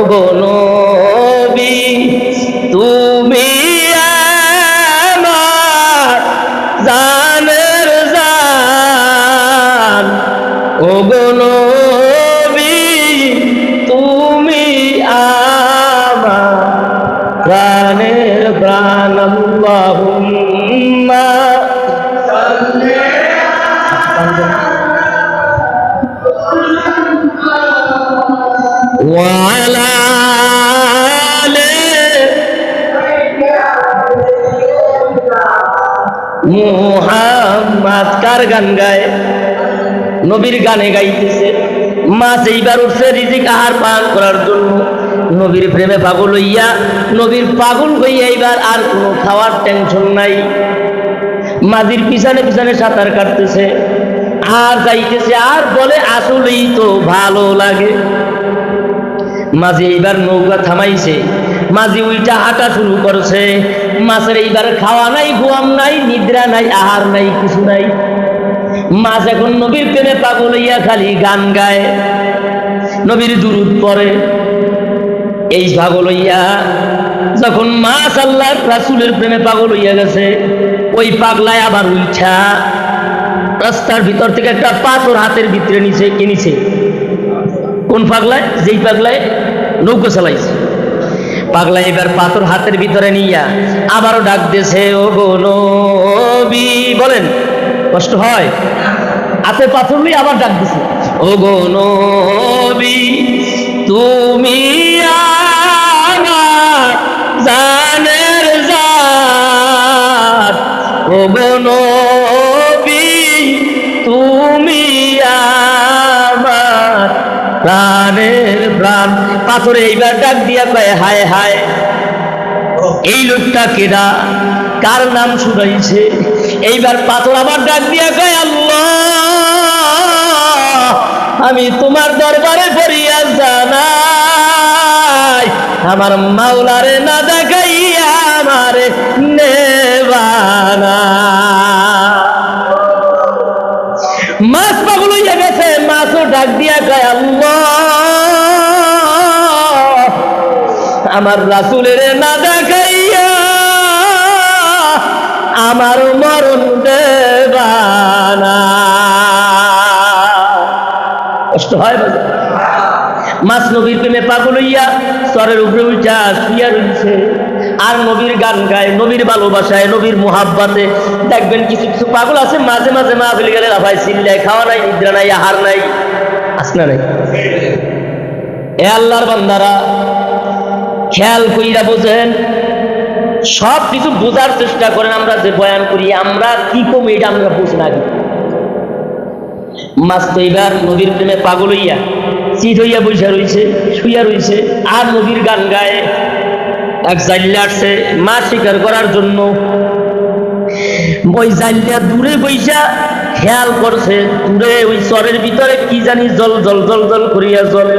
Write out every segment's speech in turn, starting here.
ওগো মুহাম্মদ কার গান গায়? নবীর গানে গাইতেছে। মাছ এইবার উঠছে, রিজিক আহার পান করার জন্য নবীর প্রেমে পাগল হইয়া নবীর পাগল হইয়া এইবার আর কোনো খাওয়ার টেনশন নাই। মাঝির পিছনে পিছনে সাঁতার কাটতেছে। আর যাইতেছে, আর বলে, আসলেই তো ভালো লাগে। মাঝি এইবার নৌকা থামাইছে। মাঝি উইটা হাঁটা শুরু করছে। মাছের এইবার খাওয়া নাই ঘুয়াম নাই, নিদ্রা নাই, আহার নাই, কিছু নাই। মাছ এখন নবীর প্রেমে পাগল হইয়া খালি গান গায়। নবীর দুরুদ পড়ে। এই পাগল হইয়া যখন মাছ আল্লাহ রাসুলের প্রেমে পাগল হইয়া গেছে, ওই পাগলায় আবার উইঠা রাস্তার ভিতর থেকে একটা পাথর হাতের ভিতরে নিচে কিনেছে। কোন পাগলায়? যেই পাগলায় নৌকো চালাইছে। পাগলা এবার পাথর হাতের ভিতরে নিয়া আবারও ডাক দিয়েছে ও নবী। বলেন, কষ্ট হয়? হাতে পাথর নিয়ে আবার ডাক দিছে। ও নবী, তুমি জানের জান ও নবী, তুমি আমার প্রাণের প্রাণ পাথরে এইবার ডাক দিয়া কয়, হায় হায়, এই লোকটা কেডা? কার নাম শুনাইছে? এইবার পাথর আবার ডাক দিয়া কয়, আল্লাহ, আমি তোমার দরবারে ফরিয়া জানাই। আমার মাওলারে না দেখাইয়া আমারে নেবানা। মাছ পাগল হইয়া গেছে, মাছও ডাক দিয়া কয়, আল্লাহ আমার রাসুলের না দেখাইয়া আমার মরণ দেবানা কষ্ট হয় মাছ নবীর প্রেমে পাগল হইয়া স্তরের উপরে উঠা শুইয়া রয়েছে আর নবীর গান গায়, নবীর ভালোবাসায়, নবীর মোহাব্বাতে। দেখবেন কিছু কিছু পাগল আছে, মাঝে মাঝে মা ফেলে গেলে লাফাই চিল্লায় খাওয়া নাই, নিদ্রা নাই, আহার নাই। আসনা নাই? এ আল্লাহর বান্দারা খেয়াল কইরা বোঝেন, সব কিছু বোঝার চেষ্টা করেন আমরা যে বয়ান করি, আমরা কি কম এটা আমরা বুঝ না মাছ তো এবার নদীর প্রেমে পাগল হইয়া, চিত হইয়া বৈশা রইছে, শুইয়া রইছে, আর নদীর গান গায়ে, এক জাল্লা আসছে মাছ শিকার করার জন্য। ওই জাল্লা দূরে বৈশা খেয়াল করছে, দূরে ওই চরের ভিতরে কি জানি জল জল জল জল করিয়া জলে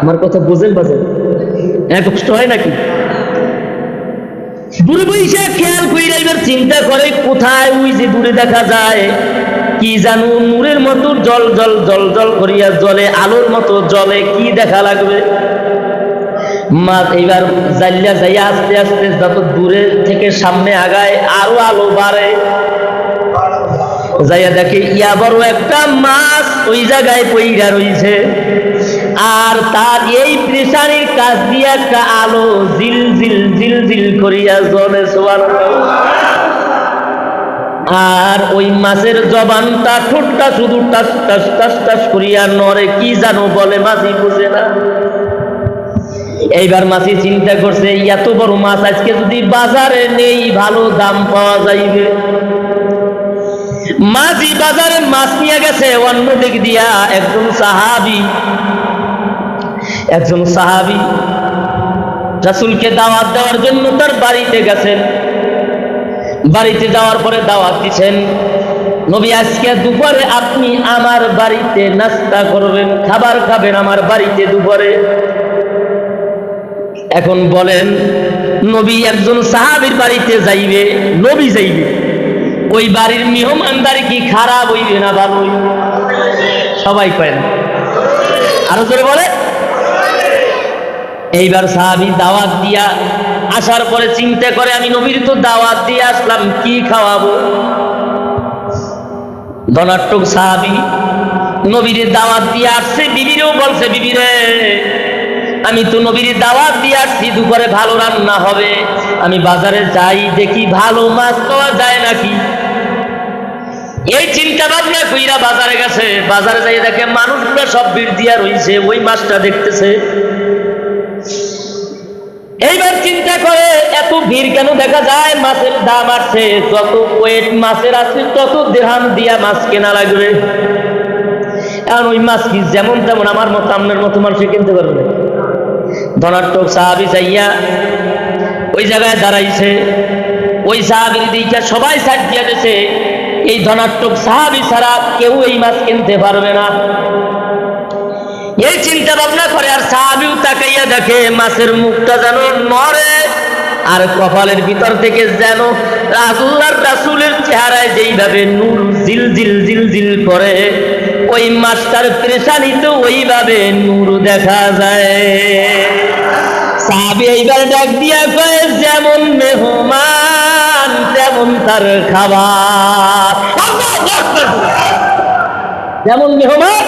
আমার কথা বুঝেন বাজেন এক কষ্ট হয় নাকি? দূরে বৈশা খেয়াল কইরা এবার চিন্তা করে, কোথায় ওই যে দূরে দেখা যায়? কি জানো নূরের মতো জল জল জল জল করিয়া জলে, আলোর মতো জলে কি দেখা লাগবে? মা, এইবার জাল্লা যাইয়া আস্তে আস্তে যত দূরে থেকে সামনে আগায়, আরও আলো বাড়ে। যাইয়া দেখে, ইয়া বড় একটা মাছ ওই জায়গায় পইরা রইছে। আর তার এই প্রেসারির কাজ দিয়ে একটা আলো জিল জিল জিল জিল করিয়া জলে সোয়ার আর ওই মাছের জবানটা ঠোঁটটা শুধু টাস টাস টাস টাস করিয়া নরে কি জানো বলে মাছি বুঝে না। এইবার মাছি চিন্তা করছে, এত বড় মাছ আজকে যদি বাজারে নেই, ভালো দাম পাওয়া যাইবে। মাঝি বাজারে মাছ নিয়ে গেছে অন্য দিক দিয়া একজন সাহাবি একজন সাহাবি রাসুলকে দাওয়াত দেওয়ার জন্য তার বাড়িতে গেছেন। বাড়িতে যাওয়ার পরে দাওয়াত দিছেন নবী, আজকে দুপুরে আপনি আমার বাড়িতে নাস্তা করবেন, খাবার খাবেন আমার বাড়িতে দুপুরে? এখন বলেন, নবী একজন সাহাবীর বাড়িতে যাইবে, নবী যাইবে। ওই বাড়ির মেহমানদারি কি খারাপ হইবে না ভালো সবাই কয় না। আরও জোরে বলে এইবার সাহাবি দাওয়াত দিয়া আসার পরে চিন্তা করে আমি নবীর তো দাওয়াত দিয়ে আসলাম, কি খাওয়াবো? ধনাট্যক সাহাবি নবীর দাওয়াত দিয়ে আসছে, বিবিরেও বলছে, বিবিরে, আমি তো নবীর দাওয়াত দিয়ে আসছি, দুপুরে ভালো রান্না হবে। আমি বাজারে যাই, দেখি ভালো মাছ পাওয়া যায় নাকি? এই চিন্তা ভাবনা কইরা বাজারে গেছে। বাজারে যাই দেখে মানুষগুলো সব ভিড় দিয়া রইছে, ওই মাছটা দেখতেছে। এইবার চিন্তা করে, এত ভিড় কেন দেখা যায়? মাছের দাম আছে যত ওয়েট মাছের আছে, তত দেহাম দিয়া মাছ কেনা লাগবে। কারণ ওই মাছ কি যেমন তেমন আমার মতো, আপনার মতো মানুষে কিনতে পারবে? না ধনাট্যক সাহাবি চাইয়া ওই জায়গায় দাঁড়াইছে। ওই সাহাবির দিকে সবাই সাইড দিয়ে এই ধনাট্যক সাহাবি ছাড়া কেউ এই মাছ কিনতে পারবে না। এই চিন্তা ভাবনা করে, আর সাহাবিও তাকাইয়া দেখে, মাছের মুখটা যেন নড়ে আর কপালের ভিতর থেকে যেন রাসুল্লার রাসুলের চেহারায় যেইভাবে নূর জিল জিল জিল জিল করে, ওই মাছটার পেরেশানিতে ওইভাবে নূর দেখা যায়। সাহাবি এইবার ডাক দিয়া কয়ে, যেমন মেহমান, তেমন তার খাবার। যেমন মেহমান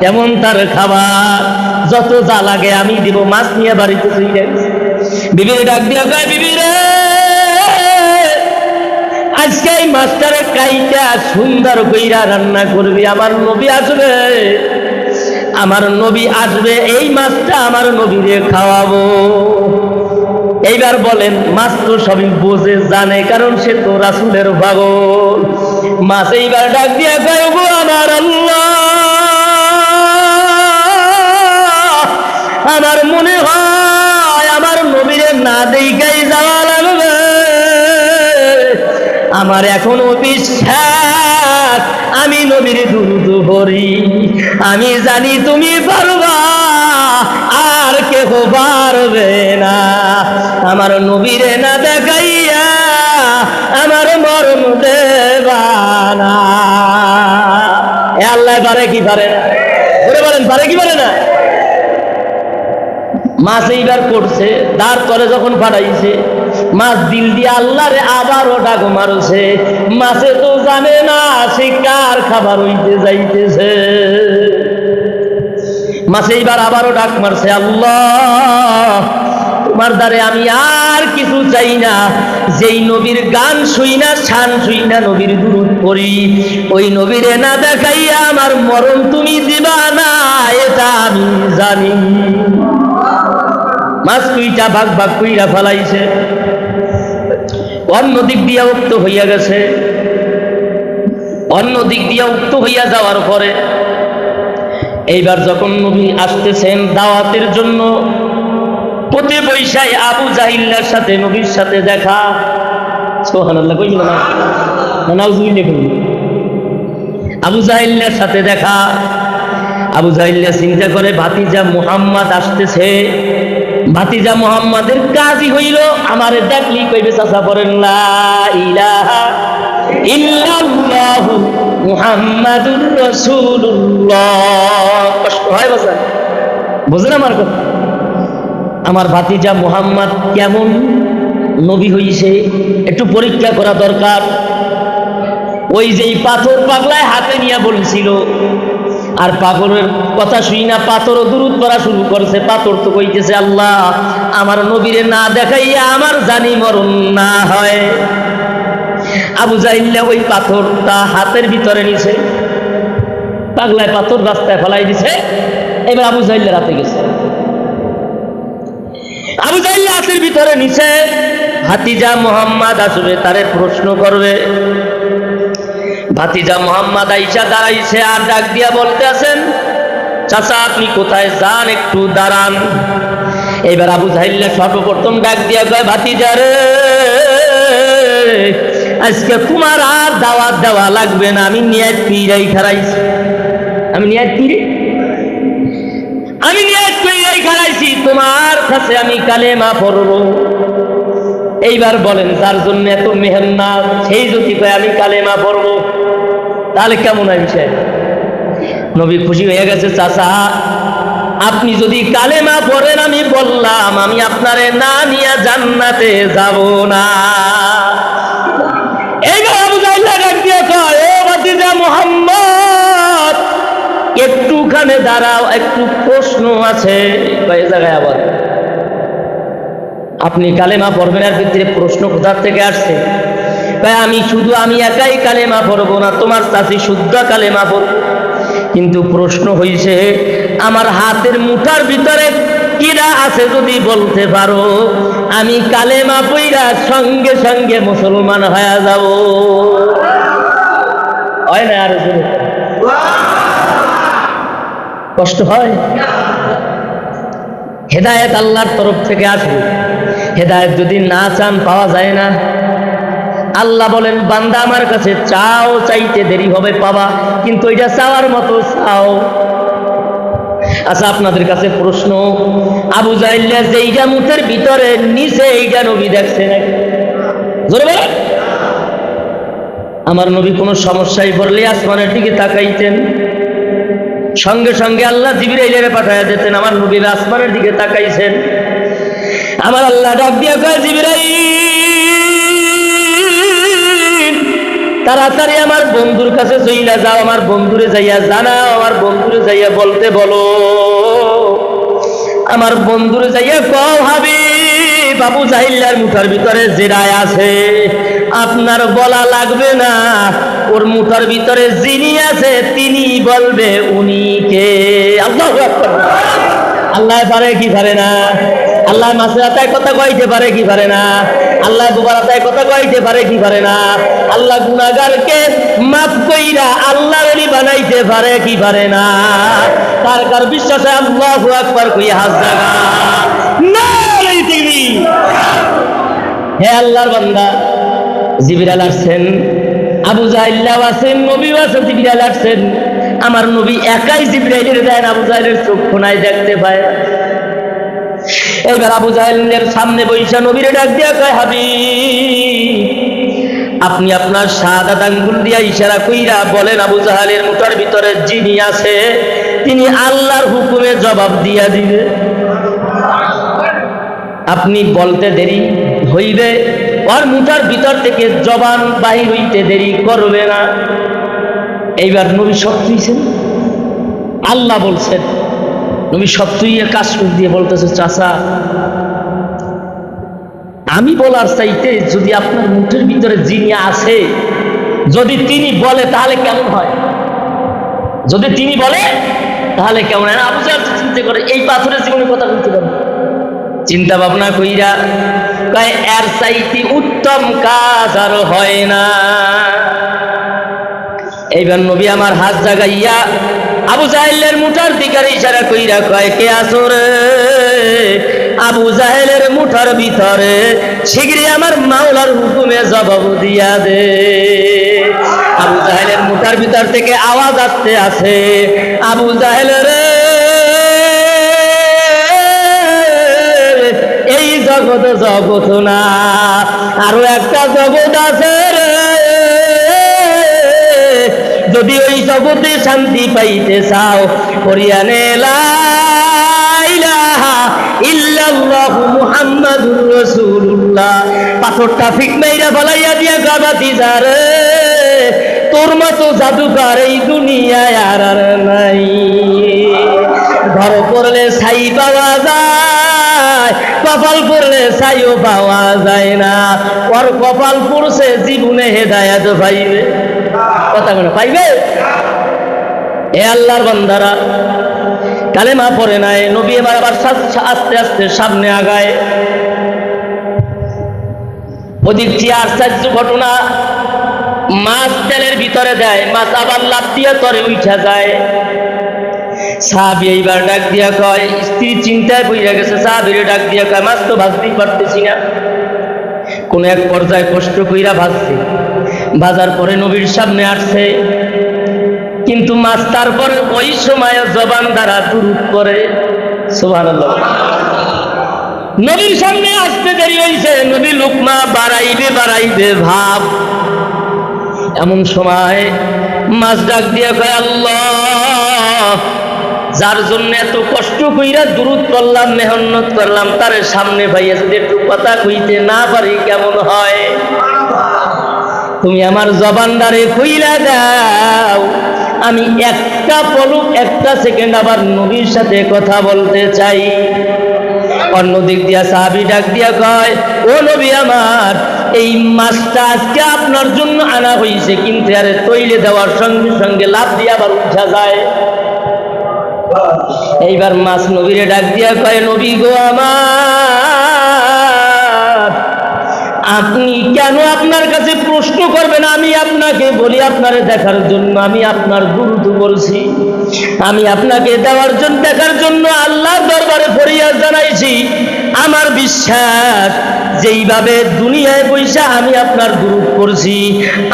তেমন তার খাবার? যত যা লাগে আমি দিব, মাছ নিয়ে বাড়িতে চলে বিবির ডাক দিয়া, কয় বিবি রে, আজকে এই মাছটারে কাইটা সুন্দর কইরা রান্না করবি, আমার নবী আসবে। আমার নবী আসবে, এই মাছটা আমার নবীরে খাওয়াবো। এইবার বলেন, মাছ তো সবই বোঝে, জানে, কারণ সে তো রাসুলের পাগল। মাছ এইবার ডাক দিয়া, কয় গো আমার আল্লাহ আমার এখনও বিশ্বাস, আমি নবীর দুরুদ ভরি আমি জানি তুমি পারবা, আর কেহ পারবে না। আমার নবীরে না দেখাইয়া আমার মরণ দেবা না। এ আল্লাহ পারে কি পারে না? বলেন, পারে কি পারে না? মাছ এইবার করছে করে যখন পাঠাইছে মাছ দিল দিয়ে আল্লাহরে আবারও ডাক মারছে মাছে তো জানে না, সে কার খাবার হইতে যাইতেছে। মাছে এইবার আবারও ডাক মারছে, আল্লাহ, তোমার দ্বারে আমি আর কিছু চাই না। যেই নবীর গান শুই না, শান শুই না, নবীর দুরুদ পড়ি। ওই নবীরে না দেখাইয়া আমার মরণ তুমি দিবা না, এটা আমি জানি। মাছ কুইটা ভাগ ভাগ কুইরা ফেলাইছে। অন্য দিক দিয়া উক্ত হইয়া গেছে। অন্য দিক দিয়া উক্ত হইয়া যাওয়ার পরে এইবার যখন নবী আসতেছেন দাওয়াতের জন্য প্রতি বৈশায় আবু জাহিল্লার সাথে নবীর সাথে দেখা। সোহানাল্লাহ কই না? নাউজুবিল্লাহ কই আবু জাহিল্লার সাথে দেখা। আবু জাহিল্লা চিন্তা করে, ভাতিজা মুহাম্মদ আসতেছে। ভাতিজা মুহাম্মাদের কাজই হইল আমারে দেখলি কইবে, চাচা পড়েন লা ইলাহা ইল্লাল্লাহ মুহাম্মাদুর রাসূলুল্লাহ। কষ্ট হয় বাজার বুঝলেন আমার কথা? আমার ভাতিজা মুহাম্মদ কেমন নবী হইছে, একটু পরীক্ষা করা দরকার। ওই যেই পাথর পাগলায় হাতে নিয়ে বলছিল আর পাগলের কথা শুই না, পাথরও দূরত করা শুরু করছে, পাথর তো কইতেছে, আল্লাহ, আমার নবীরে না দেখাইয়া আমার জানি মরণ না হয়। আবু জাহিল্লা ওই পাথরটা হাতের ভিতরে নিছে, পাগলায় পাথর রাস্তায় ফেলাই দিছে, এবার আবু জাহিল্লা রাতে গেছে। আবু জাহিল্লা হাতের ভিতরে নিছে, হাতিজা মোহাম্মদ আসবে, তারে প্রশ্ন করবে। ভাতিজা মোহাম্মদ আইসা দাঁড়াইছে আর ডাক দিয়া বলতে আছেন চাচা, আপনি কোথায় যান একটু দাঁড়ান। এবার আবু জাহিল্লা সর্বপ্রথম ডাক দিয়া কয়, ভাতিজা রে, আজকে তোমার আর দাওয়াত দেওয়া লাগবে না, আমি নিয়াত পিরাই খারাইছি। আমি নিয়াত পিরে? আমি নিয়াত পিরাই খারাইছি, তোমার কাছে আমি কালেমা পড়ব। এইবার বলেন যার জন্য এত মেহনত সেই যদি আমি কালেমা পড়ব। তাহলে কেমন হয় নবী খুশি হয়ে গেছে, চাচা, আপনি যদি কালেমা পড়েন, আমি বললাম, আমি আপনারে না নিয়ে জান্নাতে যাব না। মোহাম্মদ, একটুখানে দাঁড়াও, একটু প্রশ্ন আছে। জায়গায় আবার। আপনি কালেমা পড়বেন আর ভিতরে প্রশ্ন কোথার থেকে আসছে? ভাই, আমি শুধু আমি একাই কালেমা পড়ব না, তোমার চাষি শুদ্ধ কালেমা পড়ব কিন্তু প্রশ্ন হইছে, আমার হাতের মুঠার ভিতরে কিরা আছে যদি বলতে পারো? আমি কালেমা পইরা সঙ্গে সঙ্গে মুসলমান হয়ে যাব। হয় না আর? কষ্ট হয়? হেদায়েত আল্লাহর তরফ থেকে আসবে। হেদায়েত যদি না চান, পাওয়া যায় না। আল্লাহ বলেন, বান্দা আমার কাছে চাও, চাইতে দেরি হবে পাবা কিন্তু এটা চাওয়ার মতো চাও। আচ্ছা আপনাদের কাছে প্রশ্ন, আবু জাইল্লা যে এইটা মুখের ভিতরে নিচে এইটা নবী দেখছে নাকি? আমার নবী কোনো সমস্যায় পড়লে আসমানের দিকে তাকাইতেন। সঙ্গে সঙ্গে আল্লাহ জিবরাইলের পাঠাইয়া দিতেন, আমার নবীর আসমানের দিকে তাকাইছেন। আমার আল্লাহ ডাক দিয়া জিবরাইল, তাড়াতাড়ি আমার বন্ধুর কাছে চইলা যাও, আমার বন্ধুরে যাইয়া জানাও, আমার বন্ধুরে যাইয়া বলতে বলো। আমার বন্ধুরে যাইয়া কও হাবি বাবু জাহিল্লার মুঠার ভিতরে জেরায় আছে। আপনার বলা লাগবে না, ওর মুঠার ভিতরে যিনি আছে, তিনি বলবে উনি কে? আল্লাহ আল্লাহ পারে কি পারে না? আল্লাহ মাসের আতায় কথা কইতে পারে কি পারে না? আল্লাহ দুবার আতায় কথা কইতে পারে কি পারে না? আল্লাহ গুনাহগারকে মাফ কইরা আল্লাহ রলি বানাইতে পারে কি পারে না? তার কার বিশ্বাসে আল্লাহু আকবার কইয়া হাত জাগা। না হে আল্লাহর বান্দা, জিবরাইল আসছেন, আবু জাহিল্লাহ আছেন নবী আছেন জিবরাইল আসছেন। আমার নবী একাই জিবরাইলের দেন, আবু জাহেলের চক্ষু নাই দেখতে পায়। এবার আবু জাহেলের সামনে বৈশা নবীরে ডাক দিয়া কয় হাবি আপনি আপনার সাদা আঙ্গুল দিয়া ইশারা কইরা বলেন আবু জাহালের মুঠার ভিতরে যিনি আছে, তিনি আল্লাহর হুকুমে জবাব দিয়া দিবে। আপনি বলতে দেরি হইবে, ওর মুঠার ভিতর থেকে জবান বাহির হইতে দেরি করবে না। এইবার নবী সত্যিছেন আল্লাহ বলছেন নবী সত্যই কাজ দিয়ে বলতেছে, চাচা, আমি বলার চাইতে যদি আপনার মুঠের ভিতরে যিনি আছে, যদি তিনি বলে তাহলে কেমন হয়? যদি তিনি বলে, তাহলে কেমন হয়? জাহেল তো চিন্তা করে, এই পাথরের জীবনের কথা বলতে পারে। চিন্তা ভাবনা কইরা কয়, এর চাইতে উত্তম কাজ আর হয় না। এইবার নবী আমার হাত জাগাইয়া আবু জাহেলের মুঠার দিকার ইশারা কইরা কয়, কে আসরে আবু জাহেলের মুঠার ভিতরে শীঘ্রই আমার মাওলার হুকুমে জবাব দিয়া দে। আবু জাহেলের মুঠার ভিতর থেকে আওয়াজ আসতে আছে আবু জাহেলের এই জগৎ জগৎ না, আরও একটা জগৎ আছে যদি ওই জগতে শান্তি পাইতে চাও, করিয়ানে মুহাম্মাদুর রাসূলুল্লাহ। পাথরটা ফিক মাইরা ফলাইয়া দিয়া গাবাতি যারে তোর মতো জাদুকার এই দুনিয়ায় আর আর নাই। ঘর করলে ছাই পাওয়া যায়, কপাল পড়লে ছাইও পাওয়া যায় না। ওর কপাল পড়ছে জীবনে হেদায়াত পাইবে। কথা পাইবে? এ আল্লাহর নাই, নবী এবার আবার আস্তে আস্তে সামনে আগায়। ঘটনা, মাছ তেলের ভিতরে দেয়, মাছ আবার লাভ দিয়ে তরে উঠা যায়। সাহাবি এইবার ডাক দিয়া কয়, স্ত্রী চিন্তায় পড়ে গেছে, সাহাবিরে ডাক দিয়া কয়, মাছ তো ভাজতেই পারতেছি না। কোন এক পর্যায়ে কষ্ট কইরা ভাজছে। ভাজার পরে নবীর সামনে আসছে কিন্তু মাছ তারপরে ওই সময় জবান দ্বারা দুরুদ করে নবীর সামনে আসতে দেরি হইছে। নবী লুকমা বাড়াইবে বাড়াইবে ভাব। এমন সময় মাছ ডাক দিয়া কয়, আল্লাহ, যার জন্য এত কষ্ট কইরা দূরত করলাম মেহনত করলাম, তার সামনে ভাইয়া যদি একটু কথা কইতে না পারি, কেমন হয়? তুমি আমার জবানদারে কইলা দাও। আমি একটা পলক, একটা সেকেন্ড আবার নবীর সাথে কথা বলতে চাই। অন্য দিক দিয়া সাহাবি ডাক দিয়া কয়, ও নবী আমার, এই মাছটা আজকে আপনার জন্য আনা হয়েছে কিন্তু আরে তৈলে দেওয়ার সঙ্গে সঙ্গে লাভ দিয়ে আবার উঠা যায়। এইবার মাছ নবীরে ডাক দিয়া কয়, নবী গো আমার, আপনি আপনার কাছে প্রশ্ন করবেন আমি আপনাকে বলি, আপনার দেখার জন্য, আমি আপনার গুরুত্ব বলছি। আমি আপনাকে দেওয়ার জন্য, দেখার জন্য আল্লাহ দরবারে ফরিয়াদ জানাইছি। আমার বিশ্বাস, যেইভাবে দুনিয়ায় বৈশা আমি আপনার গুরুত করছি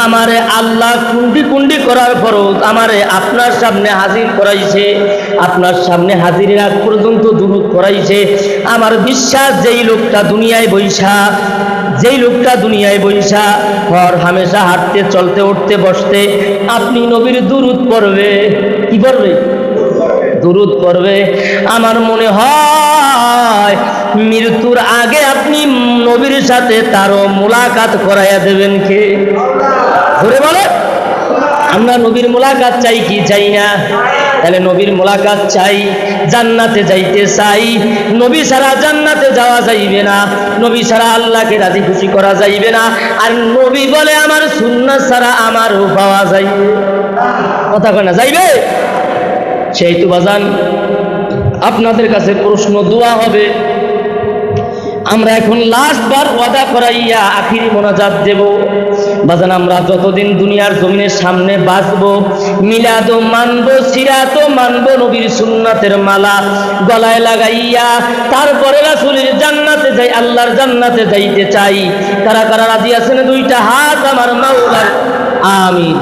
আমারে আল্লাহ কুন্ডি কুন্ডি করার পরও আমারে আপনার সামনে হাজির করাইছে, আপনার সামনে হাজিরের আগ পর্যন্ত দূরত করাইছে আমার বিশ্বাস, যেই লোকটা দুনিয়ায় বৈশা যেই লোকটা দুনিয়ায় বৈশা ঘর হামেশা হাঁটতে, চলতে, উঠতে, বসতে, আপনি নবীর দুরুদ পড়বে। কি পড়বে? দুরুদ পড়বে। আমার মনে হয় মৃত্যুর আগে আপনি নবীর সাথে তারও মোলাকাত করাইয়া দেবেন কে? ধরে বলে। আমরা নবীর মোলাকাত চাই কি? চাই না। তাহলে নবীর মোলাকাত চাই, জান্নাতে যাইতে চাই। নবী ছাড়া জান্নাতে যাওয়া যাইবে না। নবী ছাড়া আল্লাহকে রাজি খুশি করা যাইবে না। আর নবী বলে আমার সুন্নাত ছাড়া আমারও পাওয়া যাইবে। কথা কয় না, যাইবে? সেই তো বাজান, আপনাদের কাছে প্রশ্ন, দোয়া হবে। আমরা এখন লাস্ট বার ওয়াদা করাইয়া আখিরি মোনাজাত দেব। বাজান, আমরা যতদিন দুনিয়ার জমিনের সামনে বাঁচব মিলাদও মানব সিরাতও মানব, নবীর সুন্নাতের মালা গলায় লাগাইয়া তারপরে রাসূলের জান্নাতে যাই, আল্লাহর জান্নাতে যাইতে চাই। কারা কারা রাজি আছেন? দুইটা হাত আমার মাওলার। আমিন।